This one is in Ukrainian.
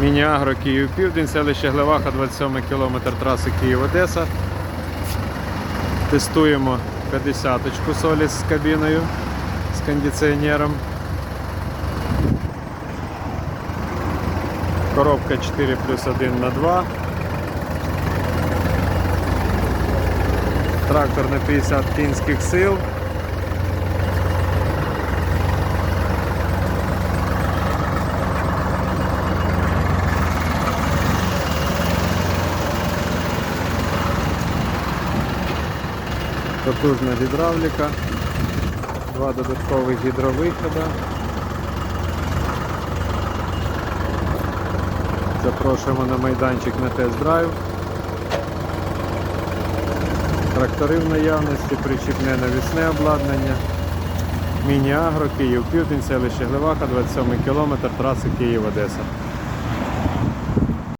Міні-Агро Київ Південь, селище Глеваха, 27 км траси Київ-Одеса. Тестуємо 50-ку соліс з кабіною, з кондиціонером. Коробка 4 плюс 1 на 2. Трактор на 50 кінських сил. Потужна гідравліка, два додаткових гідровиходи. Запрошуємо на майданчик на тест-драйв. Трактори в наявності, причіпне навісне обладнання. Міні-агро, Київ Південь, селище Глеваха, 27 км, траси Київ-Одеса.